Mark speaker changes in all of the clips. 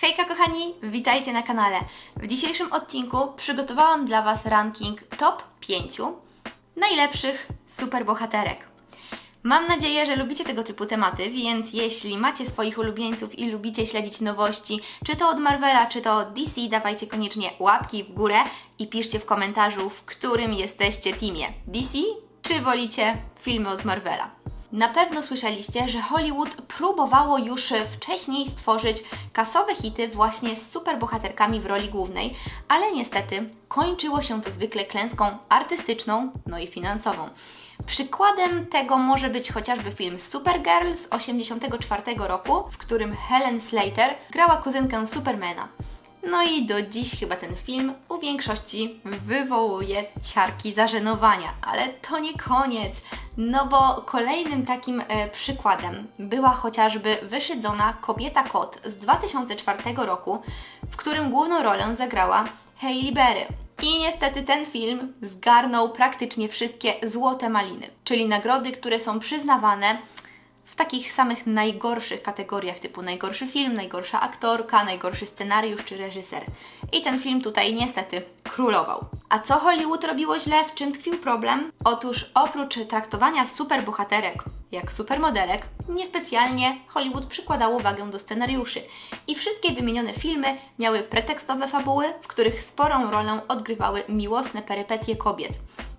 Speaker 1: Hejka kochani, witajcie na kanale. W dzisiejszym odcinku przygotowałam dla Was ranking top 5 najlepszych superbohaterek. Mam nadzieję, że lubicie tego typu tematy, więc jeśli macie swoich ulubieńców i lubicie śledzić nowości, czy to od Marvela, czy to od DC, dawajcie koniecznie łapki w górę i piszcie w komentarzu, w którym jesteście teamie. DC, czy wolicie filmy od Marvela? Na pewno słyszeliście, że Hollywood próbowało już wcześniej stworzyć kasowe hity właśnie z superbohaterkami w roli głównej, ale niestety kończyło się to zwykle klęską artystyczną, no i finansową. Przykładem tego może być chociażby film Supergirl z 1984 roku, w którym Helen Slater grała kuzynkę Supermana. No i do dziś chyba ten film u większości wywołuje ciarki zażenowania, ale to nie koniec, no bo kolejnym takim e, przykładem była chociażby wyszydzona Kobieta Kot z 2004 roku, w którym główną rolę zagrała Hailey Berry. I niestety ten film zgarnął praktycznie wszystkie złote maliny, czyli nagrody, które są przyznawane takich samych najgorszych kategoriach, typu najgorszy film, najgorsza aktorka, najgorszy scenariusz czy reżyser. I ten film tutaj niestety królował. A co Hollywood robiło źle? W czym tkwił problem? Otóż oprócz traktowania superbohaterek jak supermodelek, niespecjalnie Hollywood przykładało wagę do scenariuszy. I wszystkie wymienione filmy miały pretekstowe fabuły, w których sporą rolę odgrywały miłosne perypetie kobiet.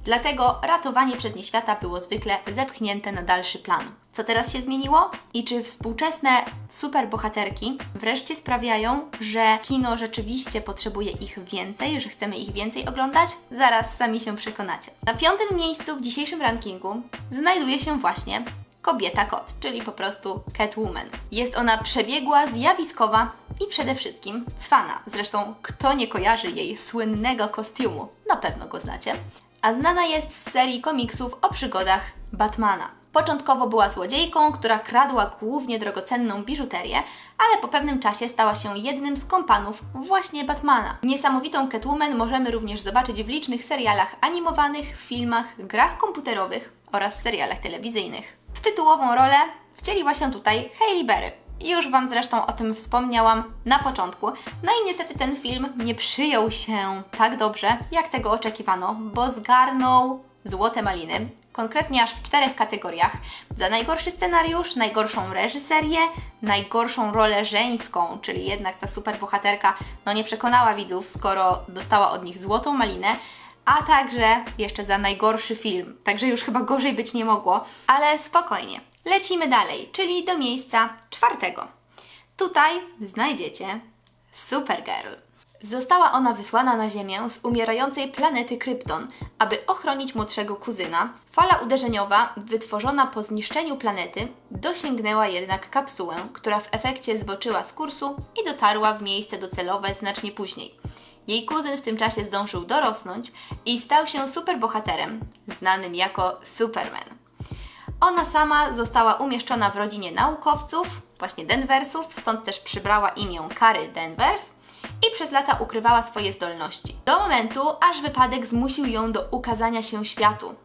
Speaker 1: Dlatego ratowanie przez nie świata było zwykle zepchnięte na dalszy plan. Co teraz się zmieniło? I czy współczesne superbohaterki wreszcie sprawiają, że kino rzeczywiście potrzebuje ich więcej, że chcemy ich więcej oglądać? Zaraz sami się przekonacie. Na piątym miejscu w dzisiejszym rankingu znajduje się właśnie kobieta kot, czyli po prostu Catwoman. Jest ona przebiegła, zjawiskowa i przede wszystkim cwana. Zresztą kto nie kojarzy jej słynnego kostiumu? Na pewno go znacie a znana jest z serii komiksów o przygodach Batmana. Początkowo była złodziejką, która kradła głównie drogocenną biżuterię, ale po pewnym czasie stała się jednym z kompanów właśnie Batmana. Niesamowitą Catwoman możemy również zobaczyć w licznych serialach animowanych, filmach, grach komputerowych oraz serialach telewizyjnych. W tytułową rolę wcieliła się tutaj Hailey Berry. Już Wam zresztą o tym wspomniałam na początku. No i niestety ten film nie przyjął się tak dobrze, jak tego oczekiwano, bo zgarnął złote maliny. Konkretnie aż w czterech kategoriach. Za najgorszy scenariusz, najgorszą reżyserię, najgorszą rolę żeńską, czyli jednak ta superbohaterka no nie przekonała widzów, skoro dostała od nich złotą malinę, a także jeszcze za najgorszy film. Także już chyba gorzej być nie mogło, ale spokojnie. Lecimy dalej, czyli do miejsca czwartego. Tutaj znajdziecie Supergirl. Została ona wysłana na Ziemię z umierającej planety Krypton, aby ochronić młodszego kuzyna. Fala uderzeniowa, wytworzona po zniszczeniu planety, dosięgnęła jednak kapsułę, która w efekcie zboczyła z kursu i dotarła w miejsce docelowe znacznie później. Jej kuzyn w tym czasie zdążył dorosnąć i stał się superbohaterem, znanym jako Superman. Ona sama została umieszczona w rodzinie naukowców, właśnie Denversów, stąd też przybrała imię Kary Denvers i przez lata ukrywała swoje zdolności. Do momentu, aż wypadek zmusił ją do ukazania się światu.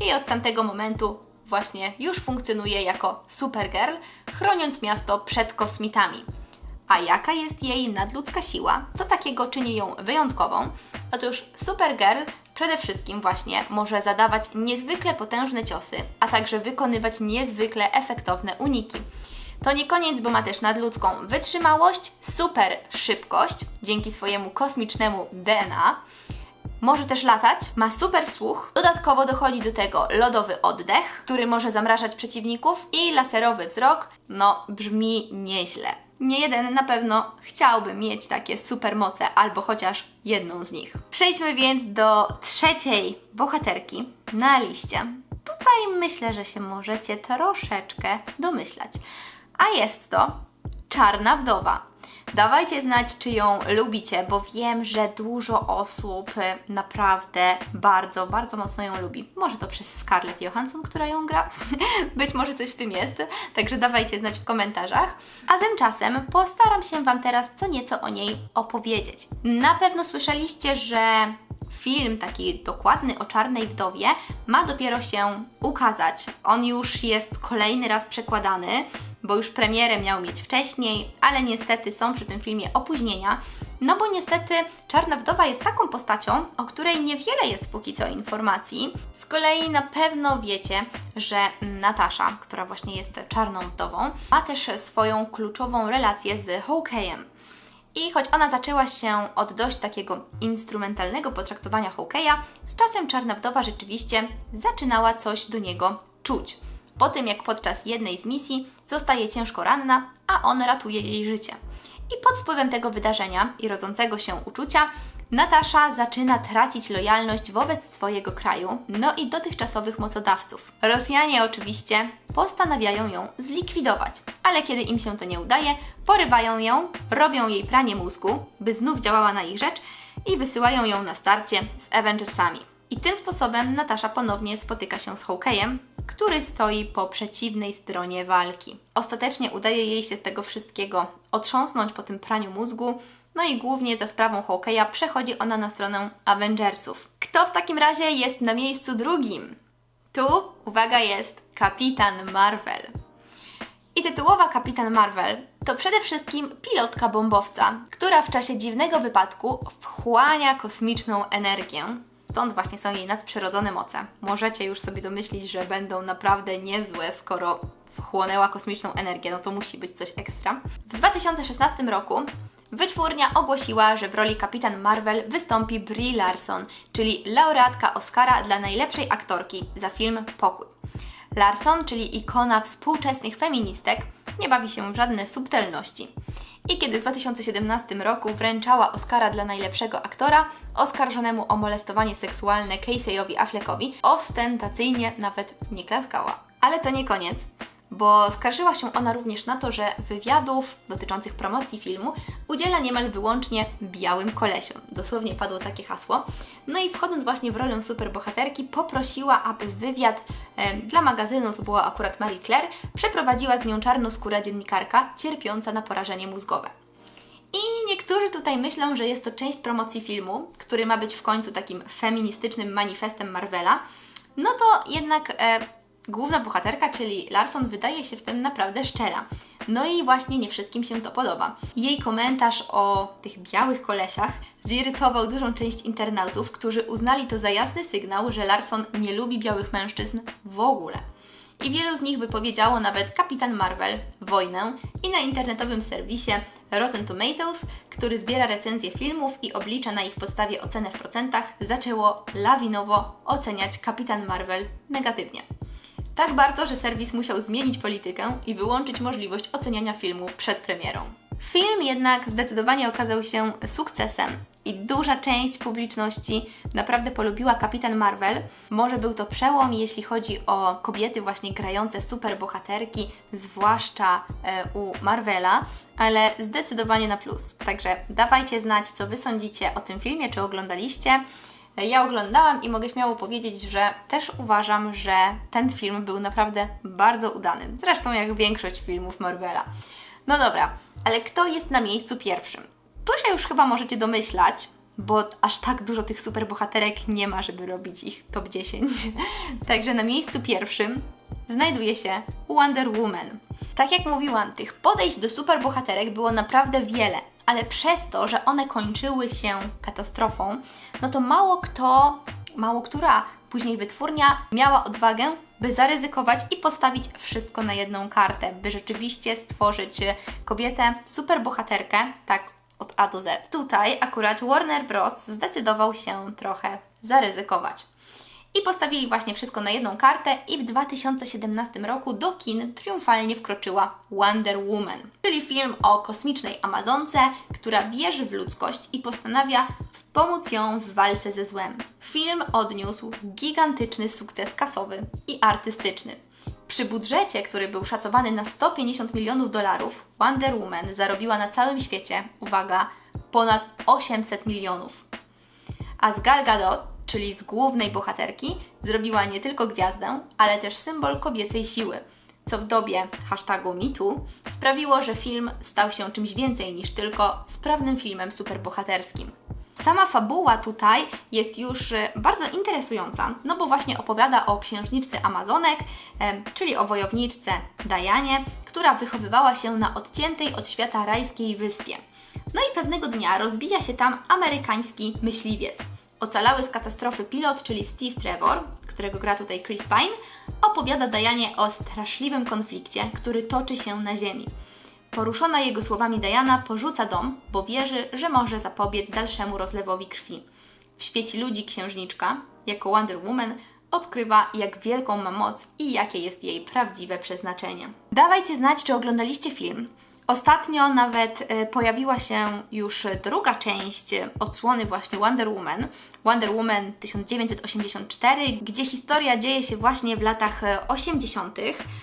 Speaker 1: I od tamtego momentu właśnie już funkcjonuje jako Supergirl, chroniąc miasto przed kosmitami. A jaka jest jej nadludzka siła? Co takiego czyni ją wyjątkową? Otóż Supergirl przede wszystkim właśnie może zadawać niezwykle potężne ciosy, a także wykonywać niezwykle efektowne uniki. To nie koniec, bo ma też nadludzką wytrzymałość, super szybkość dzięki swojemu kosmicznemu DNA. Może też latać, ma super słuch. Dodatkowo dochodzi do tego lodowy oddech, który może zamrażać przeciwników i laserowy wzrok. No, brzmi nieźle. Nie jeden na pewno chciałby mieć takie supermoce, albo chociaż jedną z nich. Przejdźmy więc do trzeciej bohaterki na liście. Tutaj myślę, że się możecie troszeczkę domyślać. A jest to Czarna Wdowa. Dawajcie znać, czy ją lubicie, bo wiem, że dużo osób naprawdę bardzo, bardzo mocno ją lubi. Może to przez Scarlett Johansson, która ją gra. Być może coś w tym jest, także dawajcie znać w komentarzach. A tymczasem postaram się Wam teraz co nieco o niej opowiedzieć. Na pewno słyszeliście, że film taki dokładny o Czarnej Wdowie ma dopiero się ukazać. On już jest kolejny raz przekładany, bo już premierę miał mieć wcześniej, ale niestety są przy tym filmie opóźnienia. No bo niestety Czarna Wdowa jest taką postacią, o której niewiele jest póki co informacji. Z kolei na pewno wiecie, że Natasza, która właśnie jest Czarną Wdową, ma też swoją kluczową relację z Hawkeye'em. I choć ona zaczęła się od dość takiego instrumentalnego potraktowania Hawkeye'a, z czasem Czarna Wdowa rzeczywiście zaczynała coś do niego czuć. Po tym jak podczas jednej z misji zostaje ciężko ranna, a on ratuje jej życie. I pod wpływem tego wydarzenia i rodzącego się uczucia, Natasza zaczyna tracić lojalność wobec swojego kraju, no i dotychczasowych mocodawców. Rosjanie oczywiście postanawiają ją zlikwidować, ale kiedy im się to nie udaje, porywają ją, robią jej pranie mózgu, by znów działała na ich rzecz i wysyłają ją na starcie z Avengersami. I tym sposobem Natasza ponownie spotyka się z Hawkeye'em, który stoi po przeciwnej stronie walki. Ostatecznie udaje jej się z tego wszystkiego otrząsnąć po tym praniu mózgu, no i głównie za sprawą Hawkeye'a przechodzi ona na stronę Avengersów. Kto w takim razie jest na miejscu drugim? Tu, uwaga, jest Kapitan Marvel. I tytułowa Kapitan Marvel to przede wszystkim pilotka bombowca, która w czasie dziwnego wypadku wchłania kosmiczną energię. Stąd właśnie są jej nadprzyrodzone moce. Możecie już sobie domyślić, że będą naprawdę niezłe, skoro wchłonęła kosmiczną energię, no to musi być coś ekstra. W 2016 roku wytwórnia ogłosiła, że w roli Kapitan Marvel wystąpi Brie Larson, czyli laureatka Oscara dla najlepszej aktorki za film Pokój. Larson, czyli ikona współczesnych feministek, nie bawi się w żadne subtelności. I kiedy w 2017 roku wręczała Oscara dla najlepszego aktora oskarżonemu o molestowanie seksualne Casey'owi Affleckowi, ostentacyjnie nawet nie klaskała. Ale to nie koniec bo skarżyła się ona również na to, że wywiadów dotyczących promocji filmu udziela niemal wyłącznie białym kolesiom. Dosłownie padło takie hasło. No i wchodząc właśnie w rolę superbohaterki, poprosiła, aby wywiad e, dla magazynu, to była akurat Marie Claire, przeprowadziła z nią czarnoskóra dziennikarka cierpiąca na porażenie mózgowe. I niektórzy tutaj myślą, że jest to część promocji filmu, który ma być w końcu takim feministycznym manifestem Marvela. No to jednak e, Główna bohaterka, czyli Larson, wydaje się w tym naprawdę szczera. No i właśnie nie wszystkim się to podoba. Jej komentarz o tych białych kolesiach zirytował dużą część internautów, którzy uznali to za jasny sygnał, że Larson nie lubi białych mężczyzn w ogóle. I wielu z nich wypowiedziało nawet Kapitan Marvel wojnę i na internetowym serwisie Rotten Tomatoes, który zbiera recenzje filmów i oblicza na ich podstawie ocenę w procentach, zaczęło lawinowo oceniać Kapitan Marvel negatywnie. Tak bardzo, że serwis musiał zmienić politykę i wyłączyć możliwość oceniania filmów przed premierą. Film jednak zdecydowanie okazał się sukcesem i duża część publiczności naprawdę polubiła Kapitan Marvel. Może był to przełom, jeśli chodzi o kobiety właśnie grające superbohaterki, zwłaszcza e, u Marvela, ale zdecydowanie na plus. Także dawajcie znać, co Wy sądzicie o tym filmie, czy oglądaliście. Ja oglądałam i mogę śmiało powiedzieć, że też uważam, że ten film był naprawdę bardzo udany. Zresztą jak większość filmów Marvela. No dobra, ale kto jest na miejscu pierwszym? Tu się już chyba możecie domyślać, bo aż tak dużo tych superbohaterek nie ma, żeby robić ich top 10. Także na miejscu pierwszym znajduje się Wonder Woman. Tak jak mówiłam, tych podejść do superbohaterek było naprawdę wiele, ale przez to, że one kończyły się katastrofą, no to mało kto, mało która później wytwórnia miała odwagę, by zaryzykować i postawić wszystko na jedną kartę, by rzeczywiście stworzyć kobietę superbohaterkę, tak od A do Z. Tutaj akurat Warner Bros. zdecydował się trochę zaryzykować i postawili właśnie wszystko na jedną kartę i w 2017 roku do kin triumfalnie wkroczyła Wonder Woman, czyli film o kosmicznej Amazonce, która wierzy w ludzkość i postanawia wspomóc ją w walce ze złem. Film odniósł gigantyczny sukces kasowy i artystyczny. Przy budżecie, który był szacowany na 150 milionów dolarów, Wonder Woman zarobiła na całym świecie, uwaga, ponad 800 milionów. A z Gal Gadot czyli z głównej bohaterki, zrobiła nie tylko gwiazdę, ale też symbol kobiecej siły, co w dobie hashtagu MeToo sprawiło, że film stał się czymś więcej niż tylko sprawnym filmem superbohaterskim. Sama fabuła tutaj jest już e, bardzo interesująca, no bo właśnie opowiada o księżniczce Amazonek, e, czyli o wojowniczce Dianie, która wychowywała się na odciętej od świata rajskiej wyspie. No i pewnego dnia rozbija się tam amerykański myśliwiec. Ocalały z katastrofy pilot, czyli Steve Trevor, którego gra tutaj Chris Pine, opowiada Dianie o straszliwym konflikcie, który toczy się na Ziemi. Poruszona jego słowami Diana porzuca dom, bo wierzy, że może zapobiec dalszemu rozlewowi krwi. W świecie ludzi księżniczka, jako Wonder Woman, odkrywa, jak wielką ma moc i jakie jest jej prawdziwe przeznaczenie. Dawajcie znać, czy oglądaliście film. Ostatnio nawet e, pojawiła się już druga część e, odsłony właśnie Wonder Woman, Wonder Woman 1984, gdzie historia dzieje się właśnie w latach e, 80.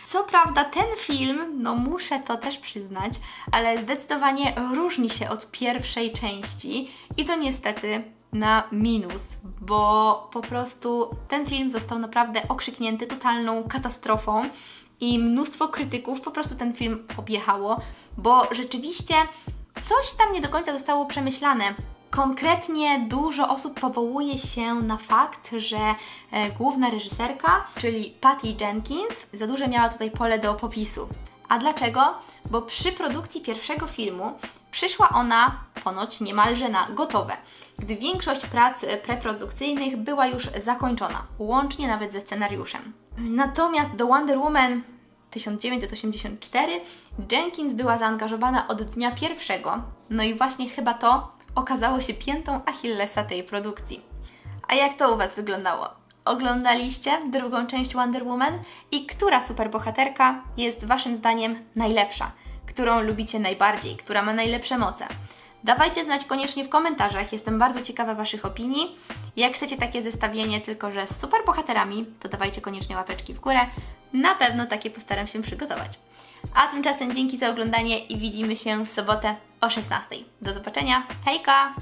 Speaker 1: Co prawda ten film, no muszę to też przyznać, ale zdecydowanie różni się od pierwszej części i to niestety na minus, bo po prostu ten film został naprawdę okrzyknięty totalną katastrofą i mnóstwo krytyków po prostu ten film objechało, bo rzeczywiście coś tam nie do końca zostało przemyślane. Konkretnie dużo osób powołuje się na fakt, że e, główna reżyserka, czyli Patty Jenkins, za duże miała tutaj pole do popisu. A dlaczego? Bo przy produkcji pierwszego filmu przyszła ona ponoć niemalże na gotowe, gdy większość prac e, preprodukcyjnych była już zakończona, łącznie nawet ze scenariuszem. Natomiast do Wonder Woman 1984 Jenkins była zaangażowana od dnia pierwszego, no i właśnie chyba to okazało się piętą Achillesa tej produkcji. A jak to u Was wyglądało? Oglądaliście drugą część Wonder Woman? I która superbohaterka jest Waszym zdaniem najlepsza? Którą lubicie najbardziej? Która ma najlepsze moce? Dawajcie znać koniecznie w komentarzach, jestem bardzo ciekawa Waszych opinii. Jak chcecie takie zestawienie tylko, że z superbohaterami, to dawajcie koniecznie łapeczki w górę. Na pewno takie postaram się przygotować. A tymczasem dzięki za oglądanie i widzimy się w sobotę o 16. Do zobaczenia, hejka!